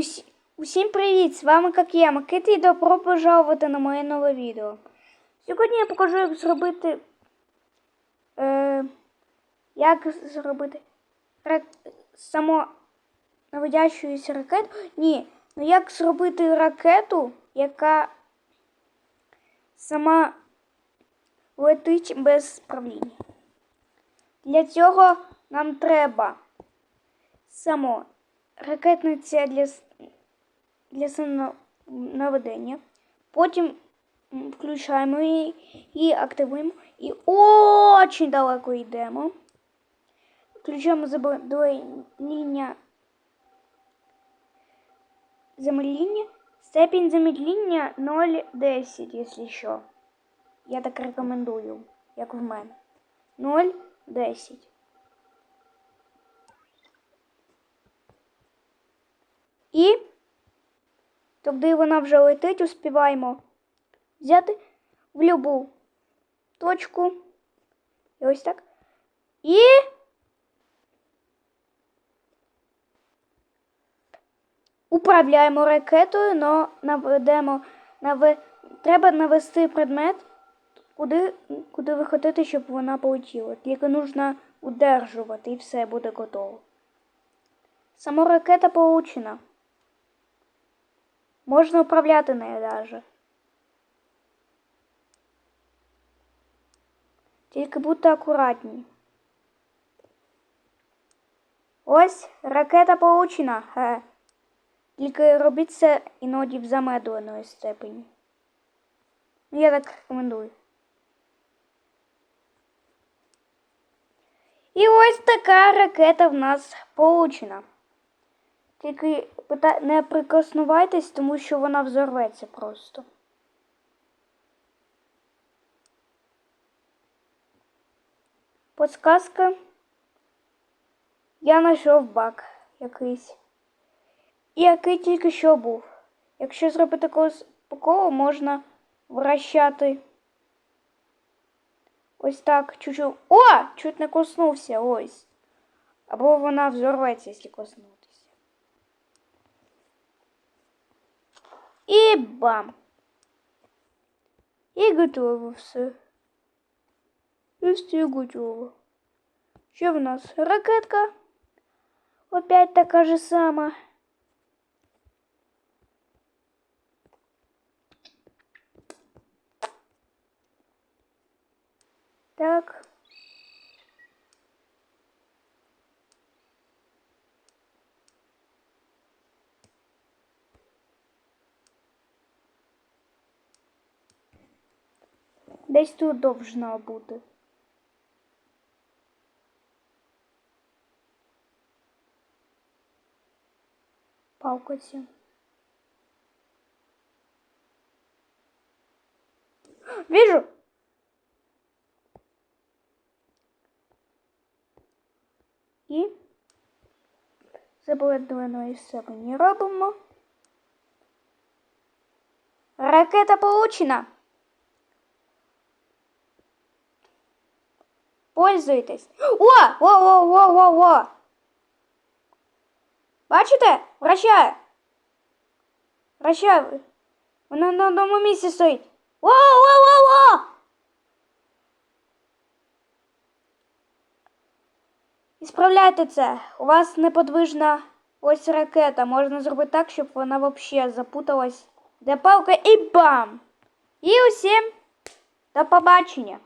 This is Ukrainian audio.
Усі... Усім привіт! З вами як я, Макита, і добро пожалувати на моє нове відео. Сьогодні я покажу, як зробити. Е, як зробити рак... само наводящуюся ракету. Ні, ну як зробити ракету, яка сама летить без правління. Для цього нам треба само ракетниця для, для самонаведення. Потім включаємо її і активуємо. І очень далеко йдемо. Включаємо замедлення замедлення. Степінь замедлення 0,10, якщо що. Я так рекомендую, як в мене. 0,10. І тоді вона вже летить, успіваємо взяти в любу точку. І ось так. І управляємо ракетою, но наведемо наве... треба навести предмет, куди, куди ви хочете, щоб вона полетіла. Тільки нужно удержувати і все буде готово. Сама ракета получена. Можна управляти нею даже. Тільки будьте акуратні. Ось ракета получена. Ге. Тільки робіть це іноді в замедленої степені. Ну, я так рекомендую. І ось така ракета в нас получена. Тільки не прикоснувайтесь, тому що вона взорветься просто. Подсказка. Я знайшов баг якийсь. І який тільки що був. Якщо зробити когось по можна вращати. Ось так, чуть-чуть. О! Чуть не коснувся, ось. Або вона взорветься, якщо коснутися. І бам! І готово все. І все готово. Що в нас? Ракетка. Опять така же сама. Так. Десь тут должна бути. Палка ця. Вижу. І забледленої себе не робимо. Ракета получена. Пользуйтесь. О! О, о, о, о, о! Бачите? Вращає. Вращає. Вона на одному місці стоїть. О, о, о, о! І справляйте це. У вас неподвижна ось ракета. Можна зробити так, щоб вона взагалі запуталась. Де палка і бам! І усім до побачення!